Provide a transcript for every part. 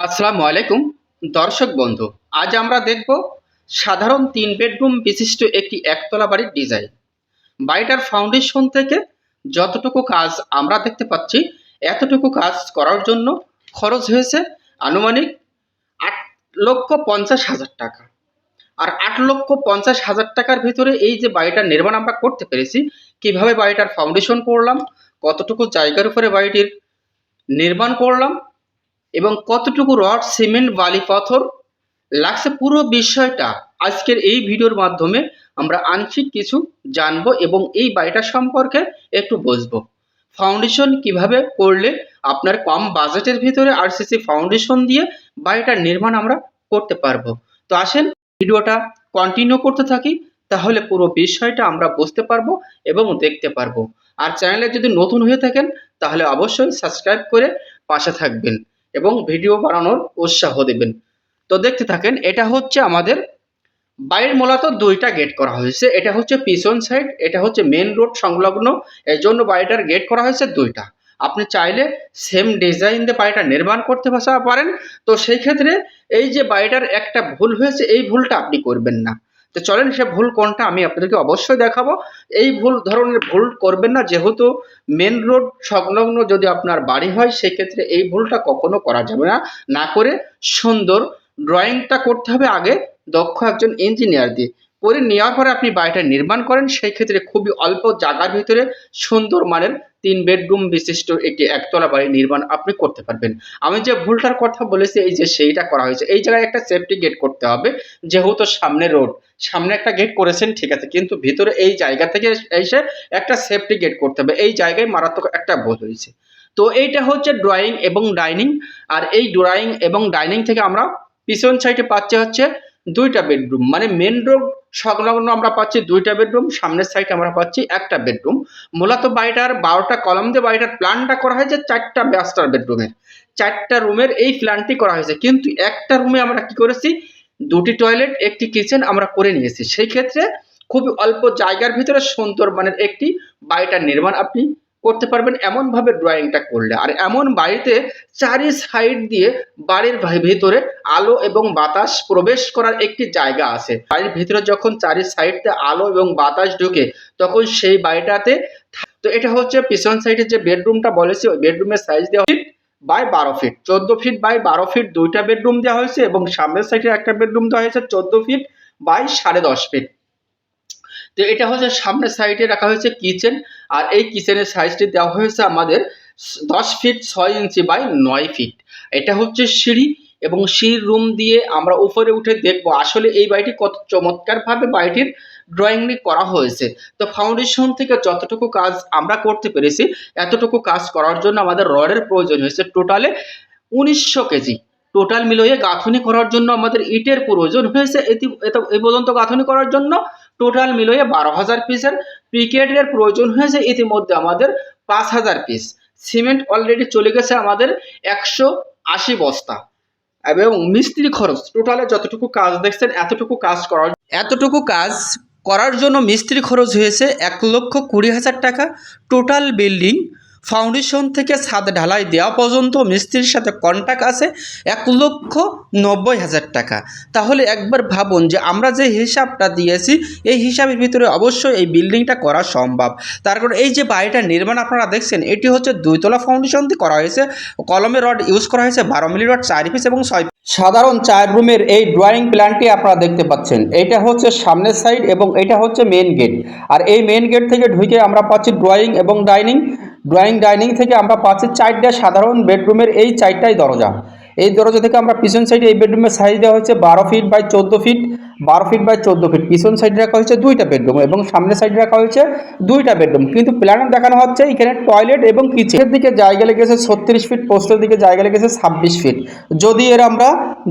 আসসালামু আলাইকুম, দর্শক বন্ধু। আজ আমরা দেখব সাধারণ তিন বেডরুম বিশিষ্ট একটি একতলা বাড়ির ডিজাইন। বাড়িটার ফাউন্ডেশন থেকে যতটুকু কাজ আমরা দেখতে পাচ্ছি, এতটুকু কাজ করার জন্য খরচ হয়েছে আনুমানিক আট লক্ষ পঞ্চাশ হাজার টাকা। আর আট লক্ষ পঞ্চাশ হাজার টাকার ভিতরে এই যে বাড়িটার নির্মাণ আমরা করতে পেরেছি, কীভাবে বাড়িটার ফাউন্ডেশন করলাম, কতটুকু জায়গার উপরে বাড়িটির নির্মাণ করলাম এবং কতটুকু রড, সিমেন্ট, বালি, পাথর লাগছে পুরো বিষয়টা আজকের এই ভিডিওর মাধ্যমে আমরা আংশিক কিছু জানব এবং এই বাড়িটা সম্পর্কে একটু বুঝব। ফাউন্ডেশন কীভাবে করলে আপনার কম বাজেটের ভিতরে আরসিসি ফাউন্ডেশন দিয়ে বাড়িটার নির্মাণ আমরা করতে পারব। তো আসেন, ভিডিওটা কন্টিনিউ করতে থাকি, তাহলে পুরো বিষয়টা আমরা বুঝতে পারব এবং দেখতে পারব। আর চ্যানেলে যদি নতুন হয়ে থাকেন, তাহলে অবশ্যই সাবস্ক্রাইব করে পাশে থাকবেন। এবং ভিডিও বানানোর উৎসাহ দেবেন। তো দেখতে থাকেন, এটা হচ্ছে আমাদের বাইরের মূলত দুইটা গেট করা হয়েছে। এটা হচ্ছে পিছন সাইড এটা হচ্ছে মেন রোড সংলগ্ন। এই জন্য বাড়িটার গেট করা হয়েছে দুইটা। আপনি চাইলে সেম ডিজাইন দিয়ে বাড়িটা নির্মাণ করতে পারেন। তো সেই ক্ষেত্রে এই যে বাড়িটার একটা ভুল হয়েছে, এই ভুলটা আপনি করবেন না। তো চলেন সে ভুল কোনটা আমি আপনাদেরকে অবশ্যই দেখাবো। এই ভুল ধরনের ভুল করবেন না, যেহেতু মেন রোড সংলগ্ন যদি আপনার বাড়ি হয়, সেক্ষেত্রে এই ভুলটা কখনো করা যাবে না। না করে সুন্দর ড্রয়িংটা করতে হবে আগে দক্ষ একজন ইঞ্জিনিয়ার দিয়ে। করে নেওয়ার পরে আপনি বাড়িটা নির্মাণ করেন, সেই ক্ষেত্রে খুবই অল্প জায়গার ভিতরে সুন্দর মানের তিন বেডরুম বিশিষ্ট একটি একতলা বাড়ি নির্মাণ আপনি করতে পারবেন। আমি যে ভুলটার কথা বলেছি, এই যে সেইটা করা হয়েছে। এই জায়গায় একটা সেফটি গেট করতে হবে, যেহেতু সামনে রোড সামনে একটা গেট করেছেন, ঠিক আছে, কিন্তু ভিতরে এই জায়গা থেকে এসে একটা সেফটি গেট করতে হবে। এই জায়গায় মারাত্মক একটা বোধ হয়েছে। তো এইটা হচ্ছে ড্রয়িং এবং ডাইনিং আর এই ড্রয়িং এবং ডাইনিং থেকে আমরা পিছন সাইডে পাচ্ছি হচ্ছে দুইটা বেডরুম মানে মেন রোড সংলগ্ন আমরা পাচ্ছি দুইটা বেডরুম সামনের সাইডে আমরা পাচ্ছি একটা বেডরুম মূলত বাড়িটার বারোটা কলম দিয়ে বাড়িটার প্ল্যানটা করা হয়েছে চারটা ব্যাস্টার বেডরুমের চারটা রুমের এই প্ল্যানটি করা হয়েছে। কিন্তু একটা রুমে আমরা কি করেছি? দুটি টয়লেট একটি কিচেন আমরা করে নিয়েছি। সেই ক্ষেত্রে খুবই অল্প জায়গার ভিতরে সুন্দর মানের একটি বাড়িটার নির্মাণ আপনি করতে পারবেন, এমনভাবে ড্রয়িংটা করলে। আর এমন বাড়িতে চারি সাইড দিয়ে বাড়ির ভিতরে আলো এবং বাতাস প্রবেশ করার একটি জায়গা আছে। বাড়ির ভিতরে যখন চারি সাইডতে আলো এবং বাতাস ঢুকে, তখন সেই বাড়িটাতে তো এটা হচ্ছে পিছন সাইডে যে বেডরুমটা বলেছি, ওই বেডরুমের সাইজ দেওয়া বাই বারো ফিট চোদ্দ ফিট বাই বারো ফিট দুইটা বেডরুম দেওয়া হয়েছে এবং সামনের সাইডে একটা বেডরুম দেওয়া হয়েছে চোদ্দ ফিট বাই সাড়ে দশ ফিট তো এটা হচ্ছে সামনের সাইডে রাখা হয়েছে কিচেন আর এই কিচেনের সাইজটি দেওয়া হয়েছে আমাদের দশ ফিট ছয় ইঞ্চি বাই নয় ফিট এটা হচ্ছে সিঁড়ি এবং সিঁড়ির রুম দিয়ে আমরা উপরে উঠে দেখব আসলে এই বাড়িটি কত চমৎকারভাবে বাড়িটির ড্রয়িং করা হয়েছে। তো ফাউন্ডেশন থেকে যতটুকু কাজ আমরা করতে পেরেছি, এতটুকু কাজ করার জন্য আমাদের রডের প্রয়োজন হয়েছে টোটালে উনিশশো কেজি টোটাল মিলিয়ে গাঁথনি করার জন্য আমাদের ইটের প্রয়োজন হয়েছে এই পর্যন্ত গাঁথনি করার জন্য টোটাল মিলিয়ে বারো হাজার পিসের পিকেটের প্রয়োজন হয়েছে ইতিমধ্যে আমাদের পাঁচ হাজার পিস সিমেন্ট অলরেডি চলে গেছে আমাদের একশো আশি বস্তা। এবং মিস্ত্রি খরচ, টোটালে যতটুকু কাজ দেখছেন, এতটুকু কাজ করার এতটুকু কাজ করার জন্য মিস্ত্রি খরচ হয়েছে এক লক্ষ কুড়ি হাজার টাকা। টোটাল বিল্ডিং ফাউন্ডেশন থেকে ছাদ ঢালাই দেওয়া পর্যন্ত মিস্ত্রির সাথে কন্ট্যাক্ট আছে এক লক্ষ নব্বই হাজার টাকা। তাহলে একবার ভাবুন যে আমরা যে হিসাবটা দিয়েছি, এই হিসাবের ভিতরে অবশ্যই এই বিল্ডিংটা করা সম্ভব। তার কারণ এই যে বাড়িটা নির্মাণ আপনারা দেখছেন, এটি হচ্ছে দুইতলা ফাউন্ডেশন দিয়ে করা হয়েছে। কলমে রড ইউজ করা হয়েছে, বারো মিলি রড, চার পিস এবং ছয় সাধারণ চার রুমের এই ড্রয়িং প্ল্যানটি আপনারা দেখতে পাচ্ছেন। এটা হচ্ছে সামনের সাইড এবং এটা হচ্ছে মেন গেট আর এই মেন গেট থেকে ঢুকে আমরা পাচ্ছি ড্রয়িং এবং ডাইনিং ড্রয়িং ডাইনিং থেকে আমরা পাচ্ছি চারটা সাধারণ বেডরুমের এই চারটাই দরজা। এই দরজা থেকে আমরা পিছন সাইডে এই বেডরুমের সাইজ দেওয়া হয়েছে বারো ফিট বাই চোদ্দ ফিট বারো ফিট বাই চোদ্দ ফিট পিছন সাইডে রাখা হয়েছে দুইটা বেডরুম এবং সামনের সাইডে রাখা হয়েছে দুইটা বেডরুম কিন্তু প্ল্যানে দেখানো হচ্ছে এখানে টয়লেট এবং কিচেনের দিকে জায়গা লেগেছে ছত্রিশ ফিট পোস্টের দিকে জায়গা লেগেছে ছাব্বিশ ফিট যদি এর আমরা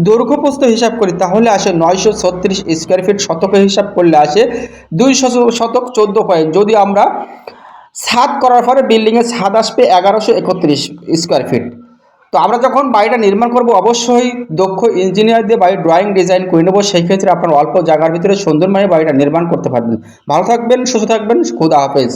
দৈর্ঘ্য প্রস্থ হিসাব করি, তাহলে আসে নয়শো ছত্রিশ স্কোয়ার ফিট শতকে হিসাব করলে আসে দুইশো শতক চোদ্দ পয়েন্ট যদি আমরা ছাদ করার পরে বিল্ডিংয়ের ছাদ আসবে এগারোশো একত্রিশ স্কোয়ার ফিট তো আমরা যখন বাড়িটা নির্মাণ করব, অবশ্যই দক্ষ ইঞ্জিনিয়ার দিয়ে বাড়ির ড্রয়িং ডিজাইন করে নেব। সেই ক্ষেত্রে আপনার অল্প জায়গার ভিতরে সুন্দর মানে বাড়িটা নির্মাণ করতে পারবেন। ভালো থাকবেন, সুস্থ থাকবেন, খুদা হাফেজ।